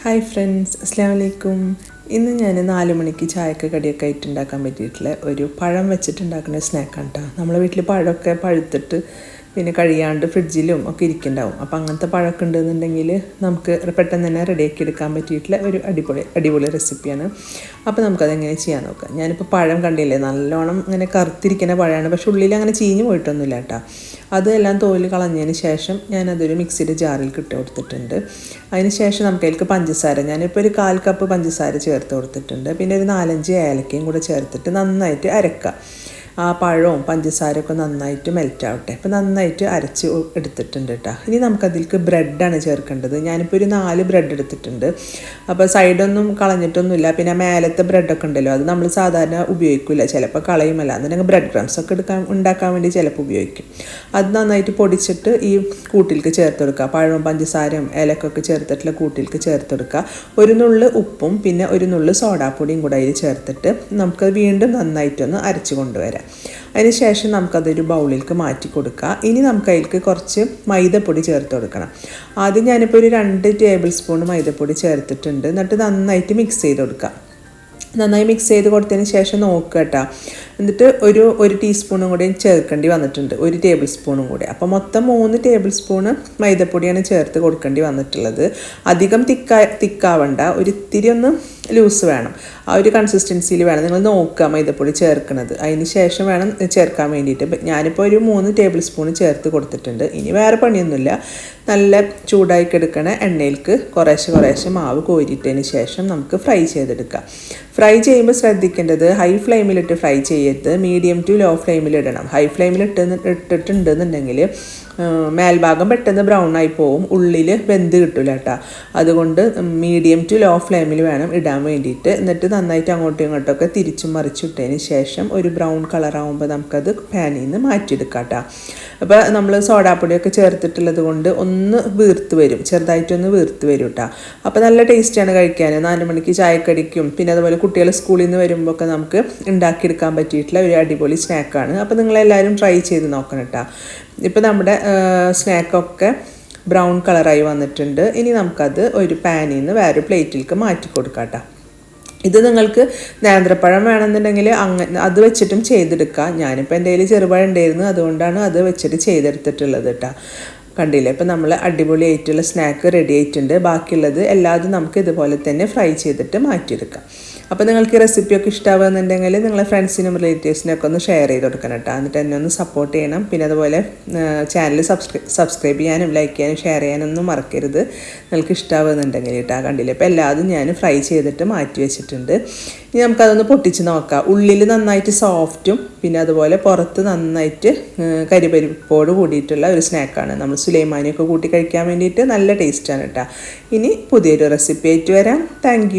Hi friends അസ്സാം വലൈക്കും ഇന്ന് ഞാൻ നാല് മണിക്ക് ചായക്ക് കടിയൊക്കെ ആയിട്ട് ഉണ്ടാക്കാൻ പറ്റിയിട്ടുള്ള ഒരു പഴം വെച്ചിട്ടുണ്ടാക്കുന്ന സ്നാക്കാണ് കേട്ടോ നമ്മളെ വീട്ടിൽ പഴമൊക്കെ പഴുത്തിട്ട് പിന്നെ കഴിയാണ്ട് ഫ്രിഡ്ജിലും ഒക്കെ ഇരിക്കുന്നുണ്ടാവും അപ്പോൾ അങ്ങനത്തെ പഴമൊക്കെ ഉണ്ടെന്നുണ്ടെങ്കിൽ നമുക്ക് പെട്ടെന്ന് തന്നെ റെഡിയാക്കി എടുക്കാൻ പറ്റിയിട്ടുള്ള ഒരു അടിപൊളി അടിപൊളി റെസിപ്പിയാണ് അപ്പോൾ നമുക്കതെങ്ങനെ ചെയ്യാൻ നോക്കാം. ഞാനിപ്പോൾ പഴം കണ്ടില്ലേ നല്ലോണം ഇങ്ങനെ കറുത്തിരിക്കുന്ന പഴമാണ്. പക്ഷെ ഉള്ളിൽ അങ്ങനെ ചീഞ്ഞ് പോയിട്ടൊന്നുമില്ല കേട്ടോ. അതെല്ലാം തോൽ കളഞ്ഞതിന് ശേഷം ഞാനതൊരു മിക്സിയുടെ ജാറിൽ കിട്ടി കൊടുത്തിട്ടുണ്ട്. അതിന് ശേഷം നമുക്ക് അതിലേക്ക് പഞ്ചസാര ഞാനിപ്പോൾ ഒരു കാൽ കപ്പ് പഞ്ചസാര ചേർത്ത് കൊടുത്തിട്ടുണ്ട്. പിന്നെ ഒരു നാലഞ്ച് ഏലക്കയും കൂടെ ചേർത്തിട്ട് നന്നായിട്ട് അരക്കുക. ആ പഴവും പഞ്ചസാരയൊക്കെ നന്നായിട്ട് മെൽറ്റ് ആവട്ടെ അപ്പോൾ നന്നായിട്ട് അരച്ച് എടുത്തിട്ടുണ്ട് കേട്ടോ ഇനി നമുക്കതിലേക്ക് ബ്രെഡാണ് ചേർക്കേണ്ടത്. ഞാനിപ്പോൾ ഒരു നാല് ബ്രെഡ് എടുത്തിട്ടുണ്ട്. അപ്പോൾ സൈഡൊന്നും കളഞ്ഞിട്ടൊന്നുമില്ല. പിന്നെ മേലത്തെ ബ്രെഡൊക്കെ ഉണ്ടല്ലോ അത് നമ്മൾ സാധാരണ ഉപയോഗിക്കില്ല ചിലപ്പോൾ കളയുമല്ല. എന്നുണ്ടെങ്കിൽ ബ്രെഡ് ക്രംസ് ഒക്കെ എടുക്കാൻ ഉണ്ടാക്കാൻ വേണ്ടി ചിലപ്പോൾ ഉപയോഗിക്കും. അത് നന്നായിട്ട് പൊടിച്ചിട്ട് ഈ കൂട്ടിലേക്ക് ചേർത്തെടുക്കുക പഴവും പഞ്ചസാരയും ഏലക്കൊക്കെ ചേർത്തിട്ടുള്ള കൂട്ടിലേക്ക് ചേർത്തെടുക്കുക ഒരു നുള്ള് ഉപ്പും പിന്നെ ഒരു നുള്ള് സോഡാപ്പൊടിയും കൂടെ അതിൽ ചേർത്തിട്ട് നമുക്ക് വീണ്ടും നന്നായിട്ടൊന്ന് അരച്ച് കൊണ്ടുവരാം. അതിന് ശേഷം നമുക്കതൊരു ബൗളിലേക്ക് മാറ്റി കൊടുക്കുക. ഇനി നമുക്ക് അതിലേക്ക് കുറച്ച് മൈദപ്പൊടി ചേർത്ത് കൊടുക്കണം. ആദ്യം ഞാനിപ്പോൾ ഒരു രണ്ട് ടേബിൾ സ്പൂൺ മൈദപ്പൊടി ചേർത്തിട്ടുണ്ട്. എന്നിട്ട് നന്നായിട്ട് മിക്സ് ചെയ്ത് കൊടുക്കുക. നന്നായി മിക്സ് ചെയ്ത് കൊടുത്തതിന് ശേഷം നോക്കുക കേട്ടോ. എന്നിട്ട് ഒരു ഒരു ടീസ്പൂണും കൂടി ചേർക്കേണ്ടി വന്നിട്ടുണ്ട്. ഒരു ടേബിൾ സ്പൂണും കൂടി. അപ്പോൾ മൊത്തം മൂന്ന് ടേബിൾ സ്പൂണ് മൈദപ്പൊടിയാണ് ചേർത്ത് കൊടുക്കേണ്ടി വന്നിട്ടുള്ളത്. അധികം തിക്കാ തിക്കാവണ്ട. ഒരു ഇത്തിരി ഒന്ന് ലൂസ് വേണം. ആ ഒരു കൺസിസ്റ്റൻസിയിൽ വേണം. നിങ്ങൾ നോക്കുക മൈദപ്പൊടി ചേർക്കുന്നത്. അതിന് ശേഷം വേണം ചേർക്കാൻ വേണ്ടിയിട്ട്. ഞാനിപ്പോൾ ഒരു മൂന്ന് ടേബിൾ സ്പൂൺ ചേർത്ത് കൊടുത്തിട്ടുണ്ട്. ഇനി വേറെ പണിയൊന്നുമില്ല. നല്ല ചൂടായി കിടക്കണ എണ്ണയിലേക്ക് കുറേശ്ശെ കുറേശ്ശെ മാവ് കോരിയിട്ടതിന് ശേഷം നമുക്ക് ഫ്രൈ ചെയ്തെടുക്കാം. ഫ്രൈ ചെയ്യുമ്പോൾ ശ്രദ്ധിക്കേണ്ടത് ഹൈ ഫ്ലെയിമിലിട്ട് ഫ്രൈ ചെയ്യരുത്. മീഡിയം ടു ലോ ഫ്ലെയിമിൽ ഇടണം ഹൈ ഫ്ലെയിമിൽ ഇട്ട് ഇട്ടിട്ടുണ്ടെന്നുണ്ടെങ്കിൽ മേൽഭാഗം പെട്ടെന്ന് ബ്രൗൺ ആയി പോവും. ഉള്ളിൽ വെന്ത് കിട്ടില്ല കേട്ടോ അതുകൊണ്ട് മീഡിയം ടു ലോ ഫ്ലെയിമിൽ വേണം ഇടാൻ വേണ്ടിയിട്ട്. എന്നിട്ട് നന്നായിട്ട് അങ്ങോട്ടും ഇങ്ങോട്ടൊക്കെ തിരിച്ചും മറിച്ചിട്ടതിന് ശേഷം ഒരു ബ്രൗൺ കളറാകുമ്പോൾ നമുക്കത് പാനിൽ നിന്ന് മാറ്റിയെടുക്കാം കേട്ടോ അപ്പോൾ നമ്മൾ സോഡാപ്പൊടിയൊക്കെ ചേർത്തിട്ടുള്ളത് കൊണ്ട് ഒന്ന് വീർത്ത് വരും. ചെറുതായിട്ടൊന്ന് വീർത്ത് വരും കേട്ടോ അപ്പോൾ നല്ല ടേസ്റ്റാണ് കഴിക്കാൻ നാല് മണിക്ക് ചായക്കടിക്കും. പിന്നെ അതുപോലെ കുട്ടികൾ സ്കൂളിൽ നിന്ന് വരുമ്പോൾ ഒക്കെ നമുക്ക് ഉണ്ടാക്കിയെടുക്കാൻ പറ്റിയിട്ടുള്ള ഒരു അടിപൊളി സ്നാക്കാണ് അപ്പോൾ നിങ്ങളെല്ലാവരും ട്രൈ ചെയ്ത് നോക്കണം കേട്ടോ ഇപ്പോൾ നമ്മുടെ സ്നാക്കൊക്കെ ബ്രൗൺ കളറായി വന്നിട്ടുണ്ട്. ഇനി നമുക്കത് ഒരു പാനിൽ നിന്ന് വേറൊരു പ്ലേറ്റിലേക്ക് മാറ്റി കൊടുക്കാം കേട്ടോ ഇത് നിങ്ങൾക്ക് നേന്ത്രപ്പഴം വേണമെന്നുണ്ടെങ്കിൽ അങ്ങനെ അത് വെച്ചിട്ടും ചെയ്തെടുക്കാം. ഞാനിപ്പോൾ എന്റെ കയ്യിൽ ചെറുപഴം ഉണ്ടായിരുന്നു. അതുകൊണ്ടാണ് അത് വെച്ചിട്ട് ചെയ്തെടുത്തിട്ടുള്ളത് കേട്ടോ കണ്ടില്ലേ? ഇപ്പം നമ്മൾ അടിപൊളി ആയിട്ടുള്ള സ്നാക്ക് റെഡി ആയിട്ടുണ്ട്. ബാക്കിയുള്ളത് എല്ലാതും നമുക്ക് ഇതുപോലെ തന്നെ ഫ്രൈ ചെയ്തിട്ട് മാറ്റിയെടുക്കാം. അപ്പോൾ നിങ്ങൾക്ക് ഈ റെസിപ്പിയൊക്കെ ഇഷ്ടമാകുന്നുണ്ടെങ്കിൽ നിങ്ങളെ ഫ്രണ്ട്സിനും റിലേറ്റീവ്സിനൊക്കെ ഒന്ന് ഷെയർ ചെയ്ത് കൊടുക്കണം കേട്ടോ. എന്നിട്ട് എന്നെ ഒന്ന് സപ്പോർട്ട് ചെയ്യണം. പിന്നെ അതുപോലെ ചാനൽ സബ്സ്ക്രൈബ് സബ്സ്ക്രൈബ് ചെയ്യാനും ലൈക്ക് ചെയ്യാനും ഷെയർ ചെയ്യാനൊന്നും മറക്കരുത്. നിങ്ങൾക്ക് ഇഷ്ടമാകുന്നുണ്ടെങ്കിൽ കേട്ടോ. കണ്ടില്ലേ? അപ്പോൾ എല്ലാതും ഞാൻ ഫ്രൈ ചെയ്തിട്ട് മാറ്റി വെച്ചിട്ടുണ്ട്. ഇനി നമുക്കതൊന്ന് പൊട്ടിച്ച് നോക്കാം. ഉള്ളിൽ നന്നായിട്ട് സോഫ്റ്റും പിന്നെ അതുപോലെ പുറത്ത് നന്നായിട്ട് കരിപരിപ്പോട് കൂടിയിട്ടുള്ള ഒരു സ്നാക്കാണ് നമ്മൾ സുലൈമാനിയൊക്കെ കൂട്ടി കഴിക്കാൻ വേണ്ടിയിട്ട് നല്ല ടേസ്റ്റാണ് കേട്ടോ ഇനി പുതിയൊരു റെസിപ്പി ആയിട്ട് വരാം. താങ്ക്